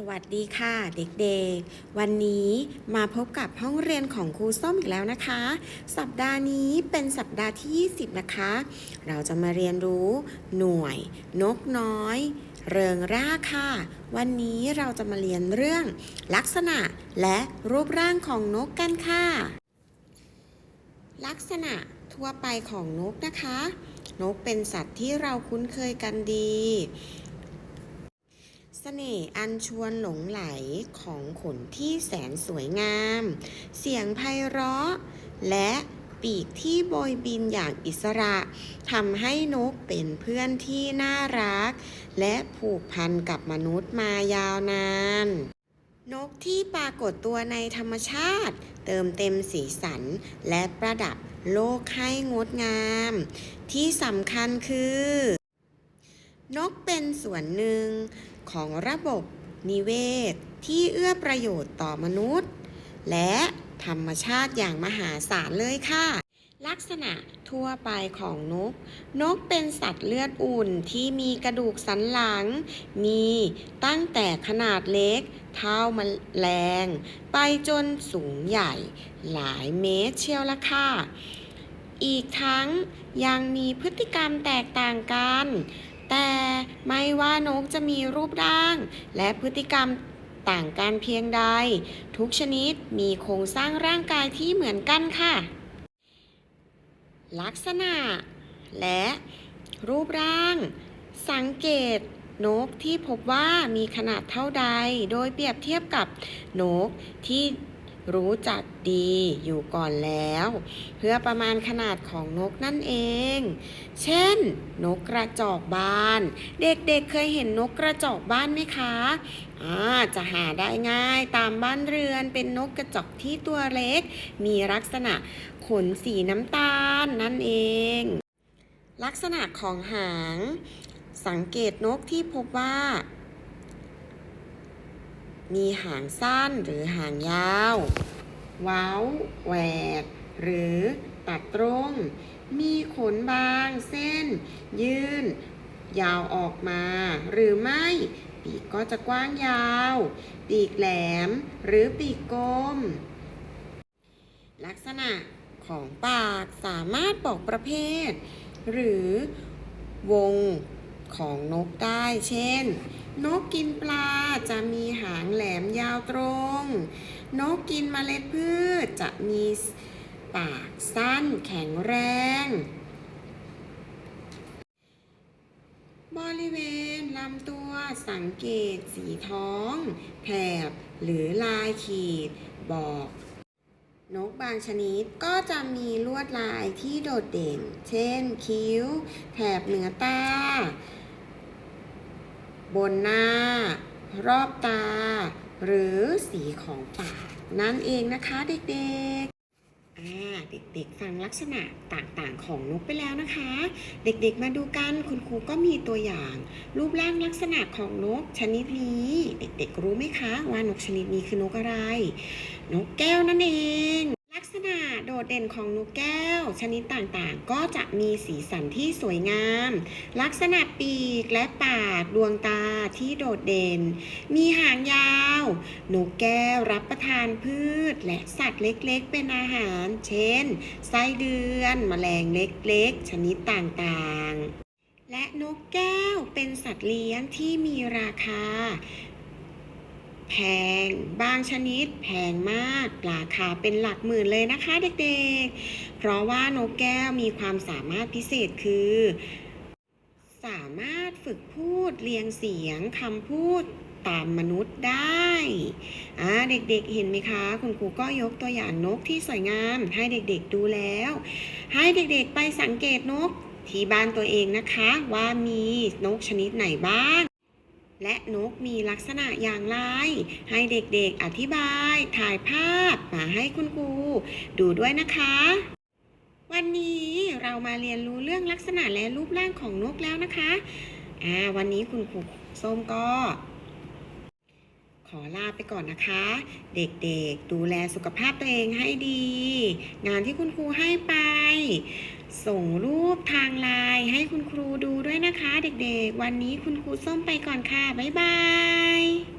สวัสดีค่ะเด็กๆ วันนี้มาพบกับห้องเรียนของครูส้มอีกแล้วนะคะ สัปดาห์นี้เป็นสัปดาห์ที่ 20 นะคะ เราจะมาเรียนรู้หน่วย นกน้อย เริงร่าค่ะ วันนี้เราจะมาเรียนเรื่อง ลักษณะและรูปร่างของนกกันค่ะ ลักษณะทั่วไปของนกนะคะ นกเป็นสัตว์ที่เราคุ้นเคยกันดี สน่ห์อันชวนหลงไหลของขนที่แสนสวยงาม เสียงไพเราะ และปีกที่โบยบินอย่างอิสระทำให้นกเป็นเพื่อนที่น่ารัก และผูกพันกับมนุษย์มายาวนาน นกที่ปรากฏตัวในธรรมชาติ เติมเต็มสีสัน และประดับโลกให้งดงาม ที่สำคัญคือ นกเป็นส่วนหนึ่ง ของระบบนิเวศ ที่เอื้อประโยชน์ต่อมนุษย์ และธรรมชาติอย่างมหาศาลเลยค่ะ ลักษณะทั่วไปของนก นกเป็นสัตว์เลือดอุ่นที่มีกระดูกสันหลัง มีตั้งแต่ขนาดเล็ก เท่าแมลง ไปจนสูงใหญ่ หลายเมตรเชียวละค่ะอีกทั้งยังมีพฤติกรรมแตกต่างกัน แต่ไม่ว่านกจะมีรูปร่าง และพฤติกรรมต่างกันเพียงใด ทุกชนิดมีโครงสร้างร่างกายที่เหมือนกันค่ะ ลักษณะ และรูปร่าง สังเกตนกที่พบว่ามีขนาดเท่าใด โดยเปรียบเทียบกับนกที่ รู้จักดีอยู่ก่อนแล้ว เพื่อประมาณขนาดของนกนั่นเอง เช่น นกกระจอกบ้าน เด็กๆเเคยเห็นนกกระจอกบ้านไหมคะอาจะหาได้ง่ายตามบ้านเรือนเป็นนกกระจอกที่ตัวเล็ก มีลักษณะขนสีน้ำตาลนั่นเอง ลักษณะของหาง สังเกตนกที่พบว่า มีหางสั้นหรือหางยาวเว้าแหวก หรือตัดตรง มีขนบางเส้น ยื่น ยาวออกมา หรือไม่ ปีกก็จะกว้างยาว ปีกแหลม หรือปีกกลม ลักษณะของปากสามารถบอกประเภท หรือวง ของนกได้ เช่น นกกินปลาจะมีหางแหลมยาวตรง นกกินเมล็ดพืชจะมีปากสั้นแข็งแรง บริเวณลำตัวสังเกตสีท้อง แถบหรือลายขีดบอกนกบางชนิดก็จะมีลวดลายที่โดดเด่น เช่น คิ้ว แถบเหนือตา บนหน้า รอบตา หรือสีของปากนั่นเองนะคะเด็กๆอ่าเด็กๆฟังลักษณะต่างๆของนกไปแล้วนะคะ เด็กๆมาดูกันคุณครูก็มีตัวอย่าง รูปร่างลักษณะของนกชนิดนี้ เด็กๆรู้ไหมคะว่านกชนิดนี้คือนกอะไร นกแก้วนั่นเอง โดดเด่นของนกแก้ว ชนิดต่างๆ ก็จะมีสีสันที่สวยงาม ลักษณะปีกและปากดวงตาที่โดดเด่น มีหางยาว นกแก้วรับประทานพืช และสัตว์เล็กๆ เป็นอาหาร เช่น ไส้เดือนแมลงเล็กๆ ชนิดต่างๆและนกแก้วเป็นสัตว์เลี้ยงที่มีราคา แพง บางชนิดแพงมาก ราคาเป็นหลักหมื่นเลยนะคะเด็กๆ เพราะว่านกแก้วมีความสามารถพิเศษคือ สามารถฝึกพูดเรียงเสียงคำพูดตามมนุษย์ได้อ่าเด็กๆเห็นไหมคะ คุณครูก็ยกตัวอย่างนกที่สวยงาม ให้เด็กๆดูแล้ว ให้เด็กๆไปสังเกตนกที่บ้านตัวเองนะคะ ว่ามีนกชนิดไหนบ้าง และนกมีลักษณะอย่างไร ให้เด็กๆอธิบาย ถ่ายภาพมาให้คุณครูดูด้วยนะคะ วันนี้เรามาเรียนรู้เรื่องลักษณะและรูปร่างของนกแล้วนะคะอ่าวันนี้คุณครูส้มก็ขอลาไปก่อนนะคะ เด็กๆ ดูแลสุขภาพตัวเองให้ดี งานที่คุณครูให้ไป ส่งรูปทางไลน์ให้คุณครูดูด้วยนะคะ เด็กๆ วันนี้คุณครูส้มไปก่อนค่ะ บ๊ายบาย